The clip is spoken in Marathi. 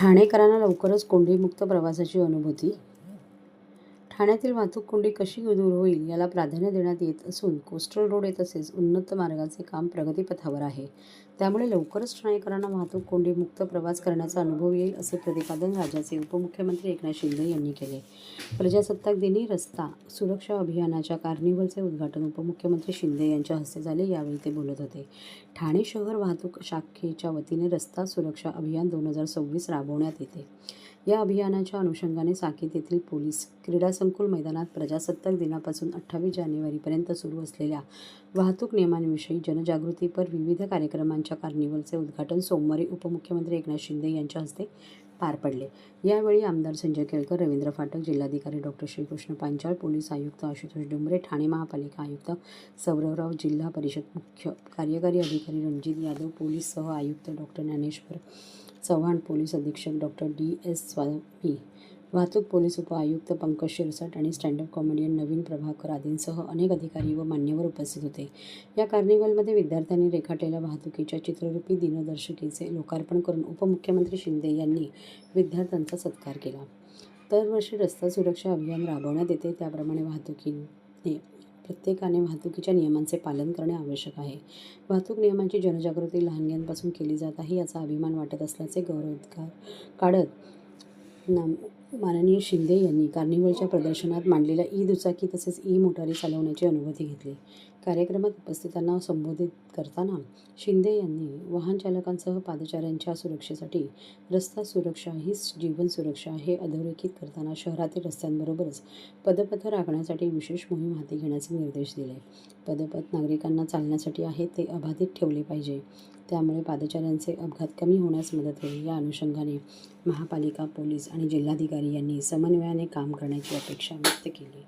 ठाणेकरांना लवकरच कोंडीमुक्त प्रवासाची अनुभूती ठाण्यातील वाहतूक कोंडी कशी दूर होईल याला प्राधान्य देण्यात येत असून कोस्टल रोड तसेच उन्नत मार्गाचे काम प्रगतीपथावर आहे. त्यामुळे लवकरच ठाणेकरांना वाहतूक कोंडीमुक्त प्रवास करण्याचा अनुभव येईल असे प्रतिपादन राज्याचे उपमुख्यमंत्री एकनाथ शिंदे यांनी केले. प्रजासत्ताक दिनी रस्ता सुरक्षा अभियानाच्या कार्निवलचे उद्घाटन उपमुख्यमंत्री शिंदे यांच्या हस्ते झाले यावेळी ते बोलत होते. ठाणे शहर वाहतूक शाखेच्या वतीने रस्ता सुरक्षा अभियान दोन हजार सव्वीस राबवण्यात येते. या अभियानाच्या अनुषंगाने साकेत येथील पोलीस क्रीडा संकुल मैदानात प्रजासत्ताक दिनापासून अठ्ठावीस जानेवारीपर्यंत सुरू असलेल्या वाहतूक नियमांविषयी जनजागृतीपर विविध कार्यक्रमांच्या कार्निवलचे उद्घाटन सोमवारी उपमुख्यमंत्री एकनाथ शिंदे यांच्या हस्ते पार पडले. यावेळी आमदार संजय केळकर रवींद्र फाटक जिल्हाधिकारी डॉक्टर श्रीकृष्ण पांचाळ पोलीस आयुक्त आशुतोष डुंबरे ठाणे महापालिका आयुक्त सौरवराव जिल्हा परिषद मुख्य कार्यकारी अधिकारी रणजित यादव पोलीस सह आयुक्त डॉक्टर ज्ञानेश्वर चव्हाण पोलीस अधीक्षक डॉक्टर डी एस स्वामी वाहतूक पोलीस उपआयुक्त पंकज शिरसाट आणि स्टँडअप कॉमेडियन नवीन प्रभाकर आदींसह अनेक अधिकारी व मान्यवर उपस्थित होते. या कार्निवलमध्ये विद्यार्थ्यांनी रेखाटलेल्या वाहतुकीच्या चित्ररूपी दिनदर्शिकेचे लोकार्पण करून उपमुख्यमंत्री शिंदे यांनी विद्यार्थ्यांचा सत्कार केला. दरवर्षी रस्ता सुरक्षा अभियान राबवण्यात येते. त्याप्रमाणे वाहतुकीने प्रत्येकाने वाहतुकीच्या नियमांचे पालन करणे आवश्यक आहे. वाहतूक नियमांची जनजागृती लहानग्यांपासून केली जात आहे याचा अभिमान वाटत असल्याचे गौरवोद्गार काढत नाम माननीय शिंदे यांनी कार्निवलच्या प्रदर्शनात मांडलेल्या ई दुचाकी तसेच ई मोटारी चालवण्याची अनुभूती घेतली. कार्यक्रमात उपस्थितांना संबोधित करताना शिंदे यांनी वाहन चालकांसह पादचाऱ्यांच्या सुरक्षेसाठी रस्ता सुरक्षा हीच जीवन सुरक्षा हे अधोरेखित करताना शहरातील रस्त्यांबरोबरच पदपथ राखण्यासाठी विशेष मोहीम हाती घेण्याचे निर्देश दिले. पदपथ नागरिकांना चालण्यासाठी आहे ते अबाधित ठेवले पाहिजे. त्यामुळे पादचाऱ्यांचे अपघात कमी होण्यास मदत होईल. या अनुषंगाने महापालिका पोलीस आणि जिल्हाधिकारी यांनी समन्वयाने काम करण्याची अपेक्षा व्यक्त केली.